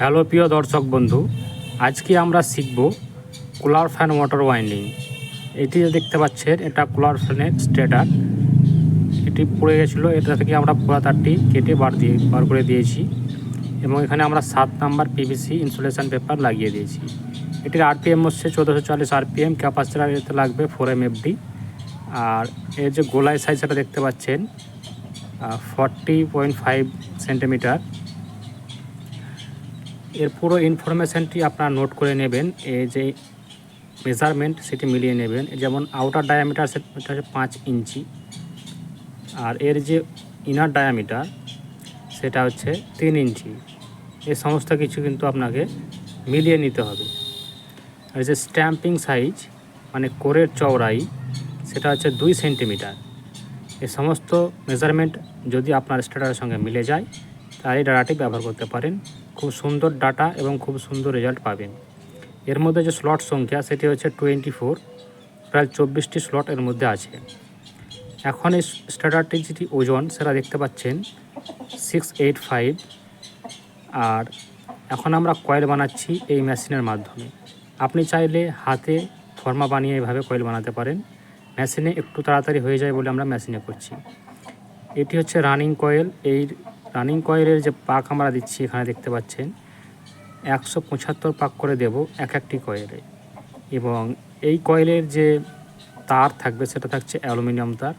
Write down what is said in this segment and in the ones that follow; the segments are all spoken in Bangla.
হ্যালো প্রিয় দর্শক বন্ধু, আজকে আমরা শিখব কুলার ফ্যান মোটর ওয়াইন্ডিং। এটি দেখতে পাচ্ছেন, এটা কুলার ফ্যানের স্টেটার এটি পড়ে গেছিল, এটা থেকে আমরা পুরা তারটি কেটে বার দিয়ে, বার করে দিয়েছি এবং এখানে আমরা সাত নাম্বার পিভিসি ইনসুলেশন পেপার লাগিয়ে দিয়েছি। এটির আরপিএম হচ্ছে চোদ্দোশো চল্লিশ আরপিএম ক্যাপাসিটার এতে লাগবে ফোর এম এফডি আর এর যে গোলাই সাইজ সেটা দেখতে পাচ্ছেন ফর্টি পয়েন্ট ফাইভ সেন্টিমিটার এর পুরো ইনফরমেশানটি আপনারা নোট করে নেবেন, এই যে মেজারমেন্ট সেটি মিলিয়ে নেবেন, যেমন আউটার ডায়ামিটার সেটা হচ্ছে পাঁচ ইঞ্চি, আর এর যে ইনার ডায়ামিটার সেটা হচ্ছে তিন ইঞ্চি। এই সমস্ত কিছু কিন্তু আপনাকে মিলিয়ে নিতে হবে। আর যে স্ট্যাম্পিং সাইজ মানে কোরের চওড়াই, সেটা হচ্ছে দুই সেন্টিমিটার এই সমস্ত মেজারমেন্ট যদি আপনার স্ট্যাটারের সঙ্গে মিলে যায় তাহলে এই ডাটাটি ব্যবহার করতে পারেন। খুব সুন্দর ডাটা এবং খুব সুন্দর রেজাল্ট পাবেন। এর মধ্যে যে স্লট সংখ্যা, সেটি হচ্ছে টোয়েন্টি ফোর প্রায় চব্বিশটি স্লট এর মধ্যে আছে। এখন এই স্ট্যাটারটির যেটি ওজন, সেটা দেখতে পাচ্ছেন সিক্স এইট ফাইভ। আর এখন আমরা কয়েল বানাচ্ছি এই মেশিনের মাধ্যমে। আপনি চাইলে হাতে ফর্মা বানিয়ে এভাবে কয়েল বানাতে পারেন। মেশিনে একটু তাড়াতাড়ি হয়ে যায় বলে আমরা মেশিনে করছি। এটি হচ্ছে রানিং কয়েল এই রানিং কয়েলের যে পাক আমরা দিচ্ছি এখানে দেখতে পাচ্ছেন, একশো পঁচাত্তর পাক করে দেব এক একটি কয়েলে। এবং এই কয়েলের যে তার থাকবে সেটা থাকছে অ্যালুমিনিয়াম তার।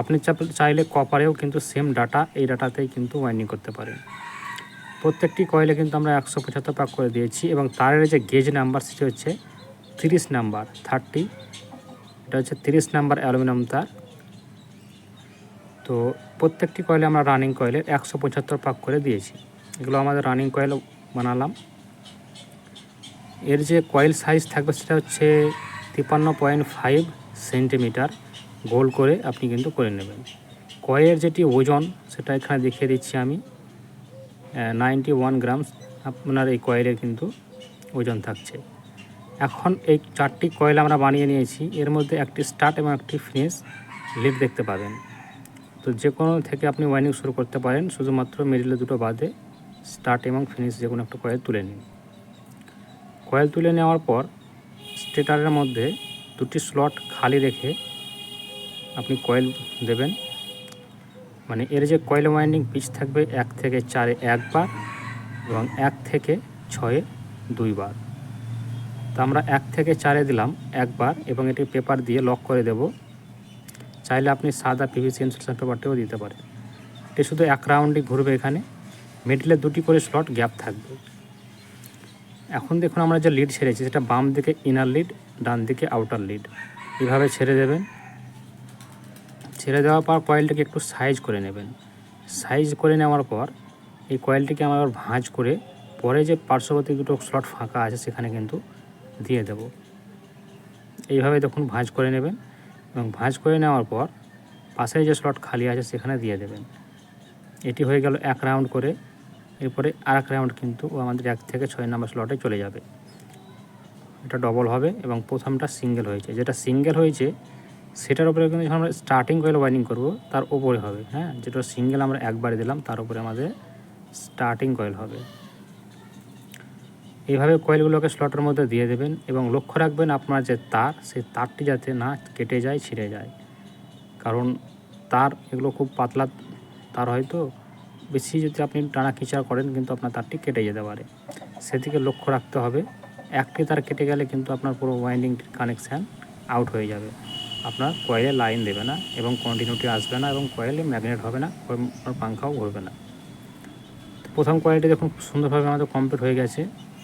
আপনি চাইলে কপারেও কিন্তু সেম ডাটা এই ডাটাতেই কিন্তু ওয়াইন্ডিং করতে পারেন। প্রত্যেকটি কয়েলে কিন্তু আমরা একশো পঁচাত্তর পাক করে দিয়েছি এবং তারের যে গেজ নাম্বার সেটি হচ্ছে তিরিশ নাম্বার, থার্টি। এটা হচ্ছে তিরিশ নাম্বার অ্যালুমিনিয়াম তার। তো প্রত্যেকটি কয়েলে আমরা রানিং কয়েলের একশো পঁচাত্তর পাক করে দিয়েছি। এগুলো আমাদের রানিং কয়েল বানালাম। এর যে কয়েল সাইজ থাকবে সেটা হচ্ছে তিপ্পান্ন পয়েন্ট ফাইভ সেন্টিমিটার। গোল করে আপনি কিন্তু করে নেবেন। কয়েলের যেটি ওজন, সেটা এখানে দেখিয়ে দিচ্ছি আমি। নাইনটি ওয়ান গ্রাম আপনার এই কয়েলের কিন্তু ওজন থাকছে। এখন এই চারটি কয়েল আমরা বানিয়ে নিয়েছি। এর মধ্যে একটি স্টার্ট এবং একটি ফিনিশ লিড দেখতে পাবেন। তো যে কোনো থেকে আপনি ওয়াইনিং শুরু করতে পারেন, শুধুমাত্র মিডিলে দুটো বাদে স্টার্ট এবং ফিনিশ যে কোনো একটা কয়েল তুলে নিন। কয়েল তুলে নেওয়ার পর স্টেটারের মধ্যে দুটি স্লট খালি রেখে আপনি কয়েল দেবেন। মানে এর যে কয়েল ওয়াইন্ডিং পিচ থাকবে এক থেকে চারে একবার এবং এক থেকে ছয়ে দুইবার। তো আমরা এক থেকে চারে দিলাম একবার এবং এটি পেপার দিয়ে লক করে দেব। চাইলে আপনি সাদা পিভিসি ইনসুলেশন পেপারটিও দিতে পারেন। এটি শুধু এক রাউন্ডই ঘুরবে এখানে। মিডলে দুটি করে স্লট গ্যাপ থাকবে। এখন দেখুন আমরা যে লিড ছেড়েছি সেটা বাম দিকে ইনার লিড, ডান দিকে আউটার লিড। এভাবে ছেড়ে দেবেন। ছেড়ে দেওয়ার পর কয়েলটিকে একটু সাইজ করে নেবেন। সাইজ করে নেওয়ার পর এই কয়েলটিকে আমরা ভাঁজ করে পরে যে পার্শ্ববর্তী দুটো স্লট ফাঁকা আছে, সেখানে কিন্তু দিয়ে দেব। এইভাবে দেখুন ভাঁজ করে নেবেন। এবং ভাঁজ করে নেওয়ার পর পাশে যে স্লট খালি আছে সেখানে দিয়ে দেবেন। এটি হয়ে গেল এক রাউন্ড করে। এরপরে আর এক রাউন্ড কিন্তু আমাদের এক থেকে ছয় নম্বর স্লটে চলে যাবে। এটা ডবল হবে এবং প্রথমটা সিঙ্গেল হয়েছে। যেটা সিঙ্গেল হয়েছে, সেটার উপরে কিন্তু যখন আমরা স্টার্টিং কয়েল ওয়াইনিং করব, তার উপরে হবে হ্যাঁ? যেটা সিঙ্গেল আমরা একবারে দিলাম, তার উপরে আমাদের স্টার্টিং কয়েল হবে। এইভাবে কয়েলগুলোকে স্লটের মধ্যে দিয়ে দেবেন এবং লক্ষ্য রাখবেন আপনার যে তার, সেই তারটি যাতে না কেটে যায়, ছিঁড়ে যায়। কারণ তার এগুলো খুব পাতলা তার হয়তো বেশি যদি আপনি টানা খিচা করেন কিন্তু আপনার তারটি কেটে যেতে পারে। সেদিকে লক্ষ্য রাখতে হবে, একটি তার কেটে গেলে কিন্তু আপনার পুরো ওয়াইন্ডিংটির কানেকশান আউট হয়ে যাবে। আপনার কয়েলে লাইন দেবে না এবং কন্টিনিউটি আসবে না এবং কয়েলে ম্যাগনেট হবে না পাঙ্খাও ঘুরবে না। প্রথম কয়েলটি দেখুন সুন্দরভাবে আমাদের কমপ্লিট হয়ে গেছে।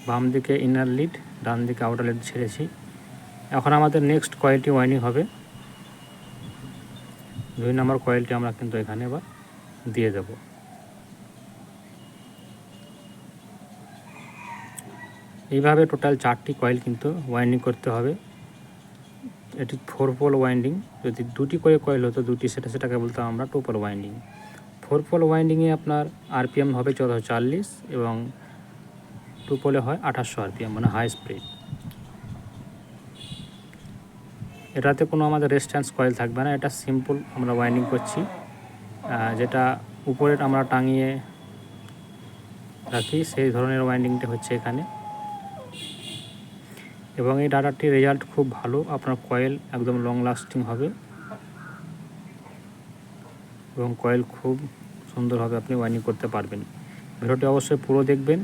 বাম দিকে ইনার লিড ডান দিকে আউটার লিড ছেড়েছি। এখন আমাদের নেক্সট কয়েলটি ওয়াইনিং হবে। দুই নম্বর কয়েলটি আমরা কিন্তু এখানে এবার দিয়ে দেব। এইভাবে টোটাল চারটি কয়েল কিন্তু ওয়াইন্ডিং করতে হবে। এটি ফোর পোল ওয়াইন্ডিং যদি দুটি করে কয়েল হতো, দুটি সেটা সেটাকে বলতাম আমরা two pole winding four pole ওয়াইন্ডিংয়ে আপনার আরপিএম হবে চোদ্দোশো চল্লিশ এবং টু পোলে হয় আঠাশশো আরপিএম মানে হাই স্পিড এটাতে কোনো আমাদের রেস্ট্যান্স কয়েল থাকবে না, এটা সিম্পল আমরা ওয়াইন্ডিং করছি যেটা উপরে আমরা টাঙিয়ে রাখি, সেই ধরনের ওয়াইন্ডিংটা হচ্ছে এখানে। এবং এই ডাটাটির রেজাল্ট খুব ভালো, আপনার কয়েল একদম লং লাস্টিং হবে। এবং কয়েল খুব সুন্দরভাবে আপনি ওয়াইন্ডিং করতে পারবেন। ভিডিওটি অবশ্যই পুরো দেখবেন।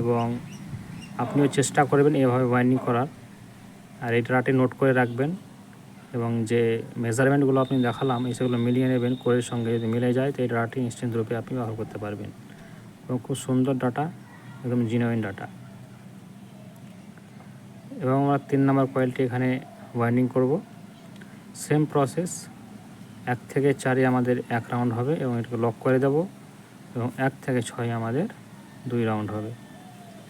এবং আপনিও চেষ্টা করবেন এভাবে ওয়াইন্ডিং করার। আর এই ডাটাটি নোট করে রাখবেন এবং যে মেজারমেন্টগুলো আপনি দেখালাম সেগুলো মিলিয়ে নেবেন কোয়ের সঙ্গে যদি মিলে যায়, তো এই ডাটাটি নিশ্চিন্ত রূপে আপনি ব্যবহার করতে পারবেন। এবং খুব সুন্দর ডাটা একদম জিনোইন ডাটা এবং আমরা তিন নম্বর কয়েলটি এখানে ওয়াইন্ডিং করব। সেম প্রসেস এক থেকে চারে আমাদের এক রাউন্ড হবে এবং এটাকে লক করে দেব এবং এক থেকে ছয় আমাদের দুই রাউন্ড হবে।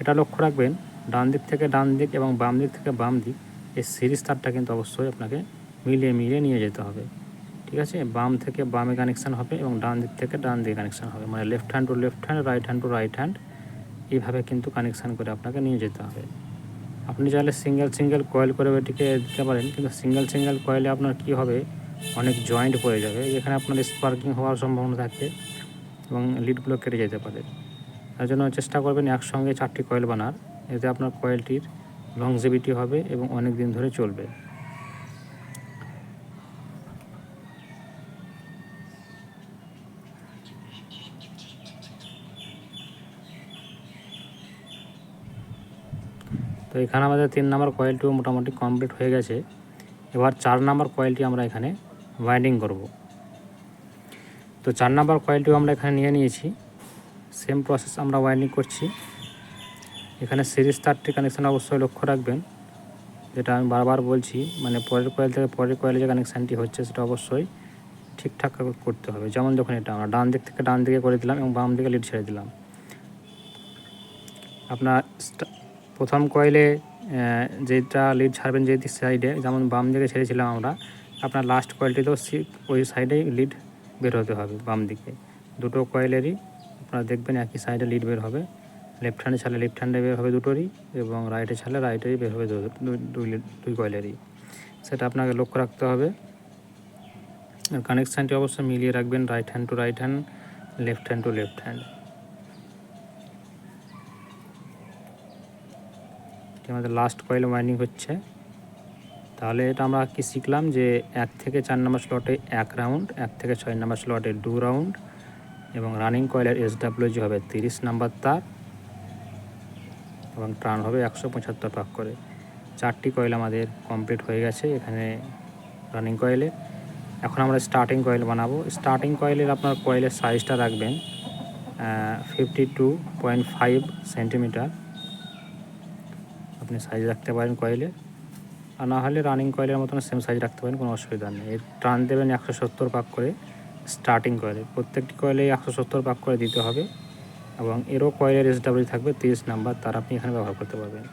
এটা লক্ষ্য রাখবেন, ডান দিক থেকে ডান দিক এবং বাম দিক থেকে বাম দিক, এই সিরিজ তারটা কিন্তু অবশ্যই আপনাকে মিলিয়ে মিলিয়ে নিয়ে যেতে হবে। ঠিক আছে? বাম থেকে বামে কানেকশান হবে এবং ডান দিক থেকে ডান দিকে কানেকশান হবে। মানে left hand to left hand right hand to right hand এইভাবে কিন্তু কানেকশান করে আপনাকে নিয়ে যেতে হবে। আপনি চাইলে সিঙ্গেল সিঙ্গেল কয়েল করে এটিকে দিতে পারেন, কিন্তু সিঙ্গেল সিঙ্গেল কয়েলে আপনার কি হবে? অনেক জয়েন্ট পড়ে যাবে, যেখানে আপনার স্পার্কিং হওয়ার সম্ভাবনা থাকে এবং লিডগুলো কেটে যেতে পারে। তার জন্য চেষ্টা করবেন একসঙ্গে চারটি কয়েল বানার। এতে আপনার কয়েলটির লংজিভিটি হবে এবং অনেক দিন ধরে চলবে। তো এখানে আমাদের তিন নম্বর কয়েলটিও মোটামুটি কমপ্লিট হয়ে গেছে। এবার চার নম্বর কয়েলটি আমরা এখানে ওয়াইন্ডিং করব। তো চার নম্বর কয়েলটিও আমরা এখানে নিয়ে নিয়েছি। সেম প্রসেস আমরা ওয়াইন্ডিং করছি। এখানে সিরিজ তারটি কানেকশান অবশ্যই লক্ষ্য রাখবেন। যেটা আমি বারবার বলছি মানে পরের কয়েল থেকে পরের কয়েলে যে কানেকশানটি হচ্ছে, সেটা অবশ্যই ঠিকঠাক করতে হবে। যেমন যখন এটা আমরা ডান দিক থেকে ডান দিকে করে দিলাম এবং বাম দিকে লিড ছেড়ে দিলাম। আপনার প্রথম কয়েলে যেটা লিড ছাড়বেন যে সাইডে যেমন বাম দিকে ছেড়েছিলাম আমরা, আপনার লাস্ট কয়েলটিতেও ওই সাইডেই লিড বের হতে হবে, বাম দিকে। দুটো কয়েলেরই আপনারা দেখবেন একই সাইডে লিড বের হবে। লেফট হ্যান্ডে ছাড়লে লেফট হ্যান্ডে বের হবে দুটোরই এবং রাইটে ছাড়লে রাইটেই বের হবে দুই- কয়েলেরই সেটা আপনাকে লক্ষ্য রাখতে হবে। আর কানেকশানটি অবশ্যই মিলিয়ে রাখবেন right hand to right hand left hand to left hand আমাদের লাস্ট কয়েল ওয়াইন্ডিং হচ্ছে। তাহলে এটা আমরা কি শিখলাম যে এক থেকে চার নম্বর স্লটে এক রাউন্ড এক থেকে ছয় নম্বর স্লটে দু রাউন্ড এবং রানিং কয়েলের এসডাব্লিউজি হবে তিরিশ নাম্বার তার এবং টার্ন হবে একশো পঁচাত্তর পাক করে। চারটি কয়েল আমাদের কমপ্লিট হয়ে গেছে এখানে রানিং কয়েলে। এখন আমরা স্টার্টিং কয়েল বানাবো। স্টার্টিং কয়েলের আপনার কয়েলের সাইজটা রাখবেন fifty two point five centimetre আপনি সাইজ রাখতে পারেন কয়েলের আর না হলে রানিং কয়েলের মতন সেম সাইজ রাখতে পারেন, কোনো অসুবিধা নেই। এর টান দেবেন একশো সত্তর পাক করে। স্টার্টিং কয়েলে প্রত্যেকটি কয়েলে একশো সত্তর পাক করে দিতে হবে এবং এরও কয়েলের এসডাব্লিউ থাকবে তিরিশ নাম্বার, তার আপনি এখানে ব্যবহার করতে পারবেন।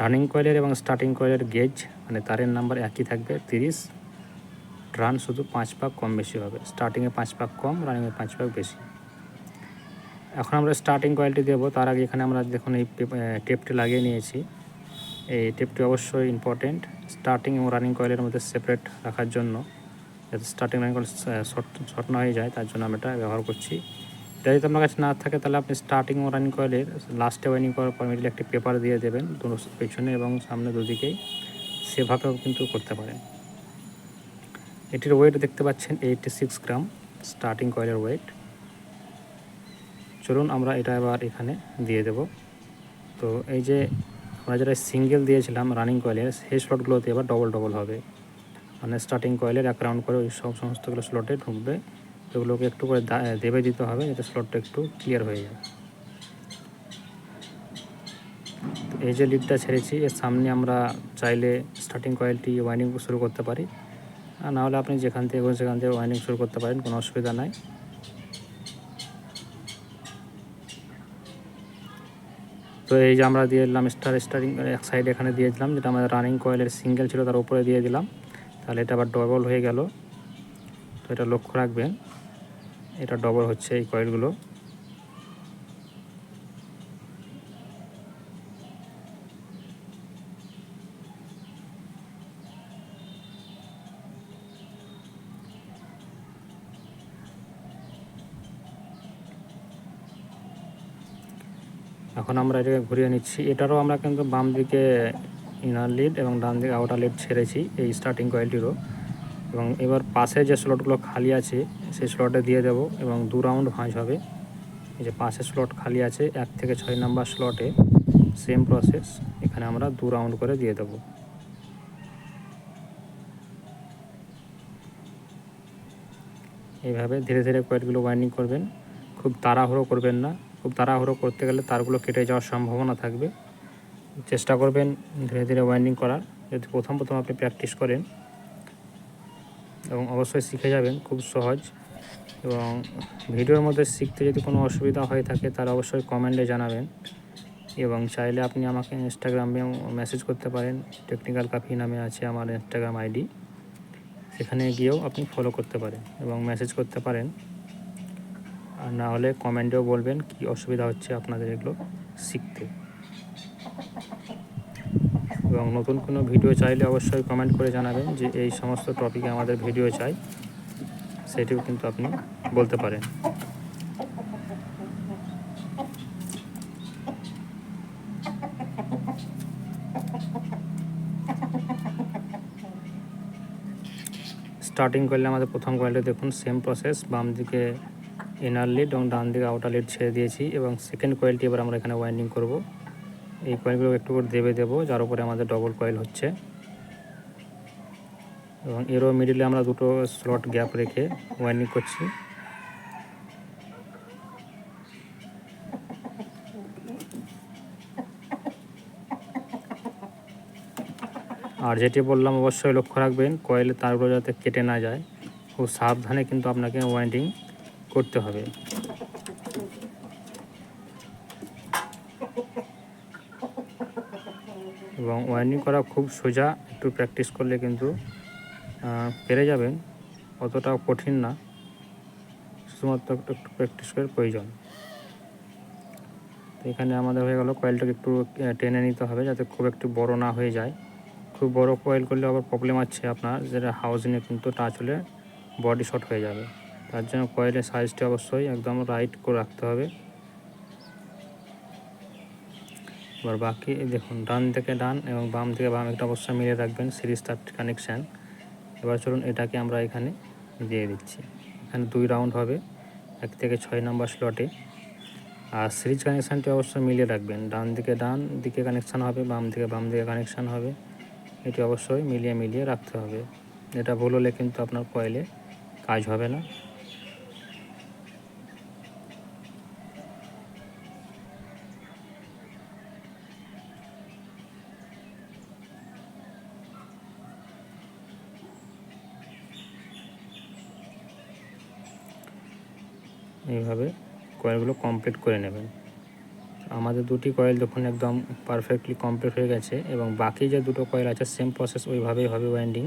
রানিং কয়েলের এবং স্টার্টিং কয়েলের গেজ মানে তারের নাম্বার একই থাকবে, তিরিশ। রান শুধু পাঁচ পাক কম বেশি হবে স্টার্টিংয়ে পাঁচ পাক কম রানিংয়ে পাঁচ পাক বেশি। এখন আমরা স্টার্টিং কয়েলটি দেবো, তার আগে এখানে আমরা দেখুন এই টেপটি লাগিয়ে নিয়েছি। এই টেপটি অবশ্যই ইম্পর্টেন্ট স্টার্টিং এবং রানিং কয়েলের মধ্যে সেপারেট রাখার জন্য। যাতে starting running coil short short না হয়ে যায়, তার জন্য আমি এটা ব্যবহার করছি। এটা যদি আপনার কাছে না থাকে, তাহলে আপনি স্টার্টিং রানিং কয়েলের লাস্টে ওয়াইনিং করার পর মিডিলে একটি পেপার দিয়ে দেবেন, দুটো পেছনে এবং সামনে দুদিকেই। সেভাবেও কিন্তু করতে পারেন। এটির ওয়েট দেখতে পাচ্ছেন এইটটি সিক্স গ্রাম স্টার্টিং কয়েলের ওয়েট চলুন আমরা এটা এবার এখানে দিয়ে দেব। তো এই যে আমরা যেটা সিঙ্গেল দিয়েছিলাম রানিং কয়েলের সেই স্লটগুলোতে এবার ডবল ডবল হবে। মানে স্টার্টিং কয়েলের এক রাউন্ড করে ওই সব সমস্তগুলো স্লটে ঢুকবে। এগুলোকে একটু করে দেবে দিতে হবে, যাতে স্লটটা একটু ক্লিয়ার হয়ে যায়। এই যে লিডটা ছেড়েছি, এর সামনে আমরা চাইলে স্টার্টিং কয়েলটি ওয়াইনিং শুরু করতে পারি। আর নাহলে আপনি যেখান থেকে সেখান থেকে ওয়াইনিং শুরু করতে পারেন, কোনো অসুবিধা নাই। তো এই যে আমরা দিয়ে দিলাম স্টার স্টারিং এক সাইড এখানে দিয়ে দিলাম, যেটা আমাদের রানিং কয়েলের সিঙ্গেল ছিল, তার উপরে দিয়ে দিলাম। তাহলে এটা আবার ডবল হয়ে গেল। তো এটা লক্ষ্য রাখবেন, এটা ডবল হচ্ছে এই কয়েলগুলো এখন আমরা এটাকে ঘুরিয়ে নিচ্ছি। এটারও আমরা কিন্তু বাম দিকে ইনার লিড এবং ডান দিকে আউটার লিড ছেড়েছি এই স্টার্টিং কয়েলটিরও এবং এবার পাশে যে স্লটগুলো খালি আছে, সেই স্লটে দিয়ে দেব এবং দু রাউন্ড ভাঁজ হবে। এই যে পাশে স্লট খালি আছে, এক থেকে ছয় নাম্বার স্লটে সেম প্রসেস এখানে আমরা দু রাউন্ড করে দিয়ে দেবো। এইভাবে ধীরে ধীরে কয়েলগুলো ওয়াইন্ডিং করবেন। খুব তাড়াহুড়ো করবেন না। খুব তাড়াহুড়ো করতে গেলে তারগুলো কেটে যাওয়ার সম্ভাবনা থাকবে। চেষ্টা করবেন ধীরে ধীরে ওয়াইন্ডিং করার। যদি প্রথম প্রথম আপনি প্র্যাকটিস করেন এবং অবশ্যই শিখে যাবেন, খুব সহজ। এবং ভিডিওর মধ্যে শিখতে যদি কোনো অসুবিধা হয়ে থাকে, তাহলে অবশ্যই কমেন্টে জানাবেন। এবং চাইলে আপনি আমাকে ইনস্টাগ্রামে মেসেজ করতে পারেন। টেকনিক্যাল কাফি নামে আছে আমার ইনস্টাগ্রাম আইডি সেখানে গিয়েও আপনি ফলো করতে পারেন এবং মেসেজ করতে পারেন। আর না হলে কমেন্টেও বলবেন কি অসুবিধা হচ্ছে আপনাদের এগুলো শিখতে। এবং নতুন কোনো ভিডিও চাইলে অবশ্যই কমেন্ট করে জানাবেন যে এই সমস্ত টপিকে আমাদের ভিডিও চাই। সেটিও কিন্তু আপনি বলতে পারেন। স্টার্টিং করলে আমাদের প্রথম কয়েলটা দেখুন সেম প্রসেস বাম দিকে ইনার লিড এবং ডান দিকে আউটার লিড ছেড়ে দিয়েছি এবং সেকেন্ড কয়েলটি এবার আমরা এখানে ওয়াইন্ডিং করব। এই কয়েলগুলো একটু করে দেবে দেবো, যার উপরে আমাদের ডবল কয়েল হচ্ছে। এবং এরও মিডিলে আমরা দুটো স্লট গ্যাপ রেখে ওয়াইন্ডিং করছি। আর যেটি বললাম অবশ্যই লক্ষ্য রাখবেন কয়েলের তারগুলো যাতে কেটে না যায়, খুব সাবধানে কিন্তু আপনাকে ওয়াইন্ডিং করতে হবে এবং ওয়াইন্ডিং করা খুব সোজা, একটু প্র্যাকটিস করলে কিন্তু পেরে যাবেন। অতটাও কঠিন না। শুধুমাত্র একটু একটু প্র্যাকটিস করার প্রয়োজন। তো এখানে আমাদের হয়ে গেল কয়েলটাকে একটু টেনে নিতে হবে যাতে খুব একটু বড় না হয়ে যায়। খুব বড় কয়েল করলে আবার প্রবলেম আছে আপনার, যেটা হাউজিংয়ে কিন্তু টাচ হলে বডি শর্ট হয়ে যাবে। তার জন্য কয়েলের সাইজটি অবশ্যই একদম রাইট করে রাখতে হবে। এবার বাকি দেখুন, ডান থেকে ডান এবং বাম থেকে বাম একটা অবশ্যই মিলিয়ে রাখবেন সিরিজ তার কানেকশান এবার চলুন এটাকে আমরা এখানে দিয়ে দিচ্ছি। এখানে দুই রাউন্ড হবে, এক থেকে ছয় নম্বর স্লটে আর সিরিজ কানেকশানটি অবশ্যই মিলিয়ে রাখবেন, ডান দিকে ডান দিকে কানেকশান হবে, বাম দিকে বাম দিকে কানেকশান হবে। এটি অবশ্যই মিলিয়ে মিলিয়ে রাখতে হবে। এটা ভুল হলে কিন্তু আপনার কয়েলে কাজ হবে না। এইভাবে কয়েলগুলো কমপ্লিট করে নেবেন। আমাদের দুটি কয়েল যখন একদম পারফেক্টলি কমপ্লিট হয়ে গেছে এবং বাকি যে দুটো কয়েল আছে সেম প্রসেস ওইভাবেই হবে ওয়াইন্ডিং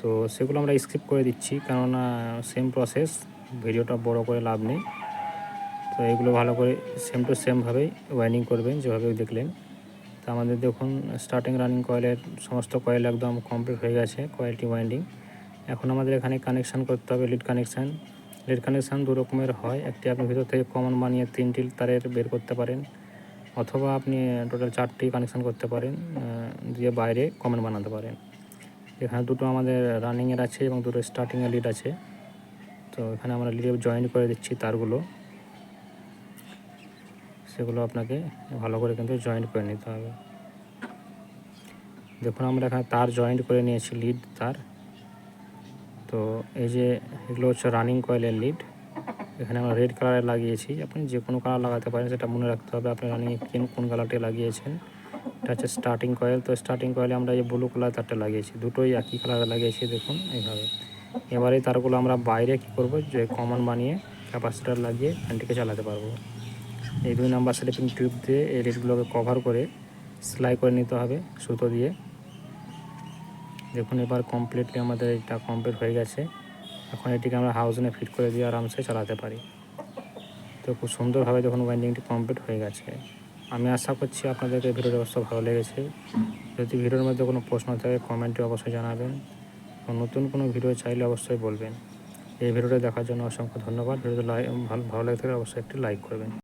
তো সেগুলো আমরা স্কিপ করে দিচ্ছি, কেননা সেম প্রসেস ভিডিওটা বড় করে লাভ নেই। তো এগুলো ভালো করে সেম টু সেমভাবেই ওয়াইন্ডিং করবেন, যেভাবে দেখলেন। তো আমাদের দেখুন স্টার্টিং রানিং কয়েলের সমস্ত কয়েল একদম কমপ্লিট হয়ে গেছে কয়েলটি ওয়াইন্ডিং এখন আমাদের এখানে কানেকশান করতে হবে লিড কানেকশান লিড কানেকশান দু রকমের হয়। একটি আপনি ভিতর থেকে কমন বানিয়ে তিনটি তারের বের করতে পারেন, অথবা আপনি টোটাল চারটি কানেকশান করতে পারেন দিয়ে বাইরে কমন বানাতে পারেন। এখানে দুটো আমাদের রানিংয়ের আছে এবং দুটো স্টার্টিংয়ের লিড আছে। তো এখানে আমরা লিডে জয়েন করে দিচ্ছি তারগুলো। সেগুলো আপনাকে ভালো করে কিন্তু জয়েন্ট করে নিতে হবে। দেখুন আমরা এখানে তার জয়েন্ট করে নিয়েছি লিড তার। তো এই যে এগুলো হচ্ছে রানিং কয়েলের লিড এখানে আমরা রেড কালারে লাগিয়েছি। আপনি যে কোনো কালার লাগাতে পারেন, সেটা মনে রাখতে হবে। আপনি রানিং কোন কোন কালারটি লাগিয়েছেন? এটা হচ্ছে স্টার্টিং কয়েল তো স্টার্টিং কয়েলে আমরা এই ব্লু কালার তারটা লাগিয়েছি। দুটোই একই কালারে লাগিয়েছি, দেখুন এইভাবে। এবারে তারগুলো আমরা বাইরে কি করব? যে কমন বানিয়ে ক্যাপাসিটার লাগিয়ে ফ্যানটিকে চালাতে পারব। এই দুই নাম্বার স্লিপিং টিউব দিয়ে এই রেটগুলোকে কভার করে, সেলাই করে নিতে হবে সুতো দিয়ে। দেখুন, এবার কমপ্লিটলি আমাদের এটা কমপ্লিট হয়ে গেছে। এখন এটিকে আমরা হাউজনে ফিট করে দিয়ে আরামসে চালাতে পারি। তো খুব সুন্দরভাবে দেখুন ওয়াইন্ডিংটি কমপ্লিট হয়ে গেছে। আমি আশা করছি আপনাদেরকে ভিডিওটি অবশ্যই ভালো লেগেছে। যদি ভিডিওর মধ্যে কোনো প্রশ্ন থাকে কমেন্টে অবশ্যই জানাবেন। নতুন কোনো ভিডিও চাইলে অবশ্যই বলবেন। এই ভিডিওটা দেখার জন্য অসংখ্য ধন্যবাদ। ভিডিওটা ভালো ভালো লাগে থাকলে অবশ্যই একটি লাইক করবেন।